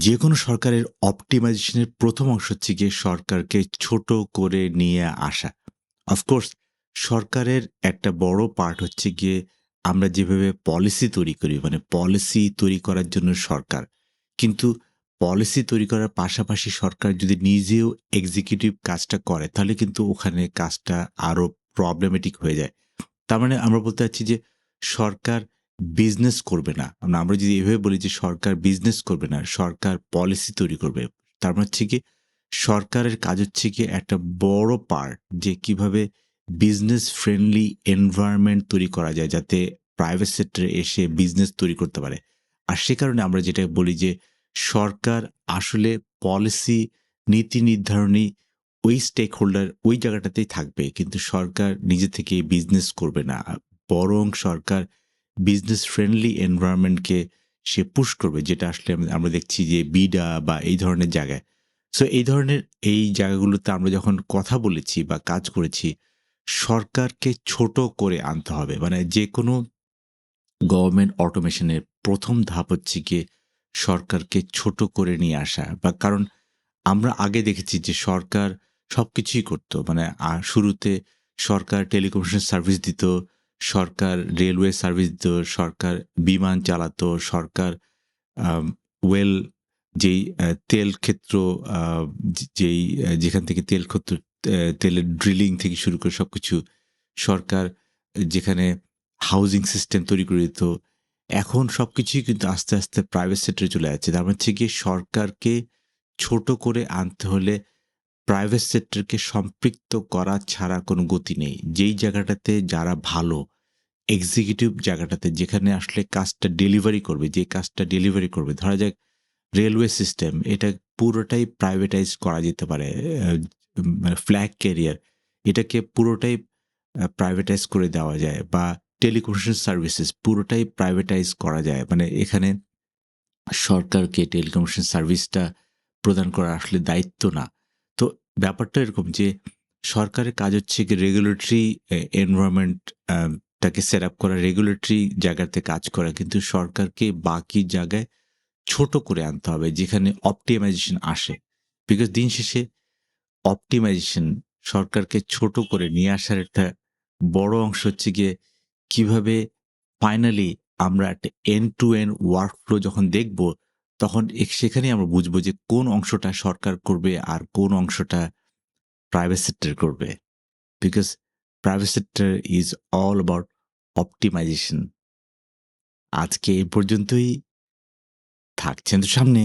যে কোনো সরকারের অপটিমাইজেশনের প্রথম অংশ হচ্ছে গিয়ে সরকারকে ছোট করে নিয়ে আসা। অফকোর্স সরকারের একটা বড় পার্ট হচ্ছে গিয়ে আমরা যেভাবে পলিসি তৈরি করি মানে পলিসি তৈরি করার জন্য সরকার। কিন্তু পলিসি তৈরি করার পাশাপাশি সরকার যদি নিজেও এক্সিকিউটিভ কাজটা করে, তাহলে কিন্তু ওখানে কাজটা আরও প্রবলেমেটিক হয়ে যায়। তার মানে আমরা বলতে চাচ্ছি যে সরকার বিজনেস করবে না। আমরা যদি এভাবে বলি যে সরকার বিজনেস করবে না, সরকার পলিসি তৈরি করবে, তার মানে হচ্ছে কি সরকারের কাজ হচ্ছে কি একটা বড় পার্ট যে কীভাবে বিজনেস ফ্রেন্ডলি এনভায়রনমেন্ট তৈরি করা যায় যাতে প্রাইভেট সেক্টরে এসে বিজনেস তৈরি করতে পারে। আর সে কারণে আমরা যেটা বলি যে সরকার আসলে পলিসি নীতি নির্ধারণী ওই স্টেক হোল্ডার ওই জায়গাটাতেই থাকবে, কিন্তু সরকার নিজে থেকে বিজনেস করবে না। বরং সরকার বিজনেস ফ্রেন্ডলি এনভায়রনমেন্টকে সে পুশ করবে, যেটা আসলে আমরা দেখছি যে বিডা বা এই ধরনের জায়গায়। সো এই ধরনের, এই জায়গাগুলোতে আমরা যখন কথা বলেছি বা কাজ করেছি, সরকারকে ছোট করে আনতে হবে। মানে যে কোনো গভর্নমেন্ট অটোমেশনের প্রথম ধাপ হচ্ছে গিয়ে সরকারকে ছোট করে নিয়ে আসা বা কারণ আমরা আগে দেখেছি যে সরকার সব কিছুই করতো। মানে শুরুতে সরকার টেলিকমিউনিকেশন সার্ভিস দিত সরকার রেলওয়ে সার্ভিস দিত সরকার, বিমান চালাতো, সরকার ওয়েল যেই তেল ক্ষেত্র যেই যেখান থেকে তেল ক্ষেত্র তেলের ড্রিলিং থেকে শুরু করে সব কিছু সরকার, যেখানে হাউজিং সিস্টেম তৈরি করে দিত। এখন সব কিছুই কিন্তু আস্তে আস্তে প্রাইভেট সেক্টরে চলে যাচ্ছে। তার মানে হচ্ছে গিয়ে সরকারকে ছোট করে আনতে হলে প্রাইভেট সেক্টরকে সম্পৃক্ত করা ছাড়া কোনো গতি নেই। যেই জায়গাটাতে যারা ভালো এক্সিকিউটিভ জায়গাটাতে যেখানে আসলে কাজটা ডেলিভারি করবে, যে কাজটা ডেলিভারি করবে, ধরা যাক রেলওয়ে সিস্টেম এটা পুরোটাই প্রাইভেটাইজ করা যেতে পারে মানে ফ্ল্যাগ ক্যারিয়ার এটাকে পুরোটাই প্রাইভেটাইজ করে দেওয়া যায় বা টেলিকমিউনিকেশন সার্ভিসেস পুরোটাই প্রাইভেটাইজ করা যায়। মানে এখানে সরকারকে টেলিকমিউনিকেশন সার্ভিসটা প্রদান করা আসলে দায়িত্ব না। ব্যাপারটা এরকম যে সরকারের কাজ হচ্ছে কি রেগুলেটরি এনভায়রনমেন্ট টাকে সেট আপ করা রেগুলেটরি জায়গাতে কাজ করা। কিন্তু সরকারকে বাকি জায়গায় ছোট করে আনতে হবে যেখানে অপটিমাইজেশন আসে। বিকজ দিন শেষে অপটিমাইজেশন সরকারকে ছোট করে নিয়ে আসার একটা বড় অংশ হচ্ছে গিয়ে কীভাবে ফাইনালি আমরা একটা end to end workflow যখন দেখব তখন সেখানে আমরা বুঝব যে কোন অংশটা সরকার করবে আর কোন অংশটা প্রাইভেট সেক্টর করবে। Because private sector is all about optimization আজকে এই পর্যন্তই। থাকছেন তো সামনে।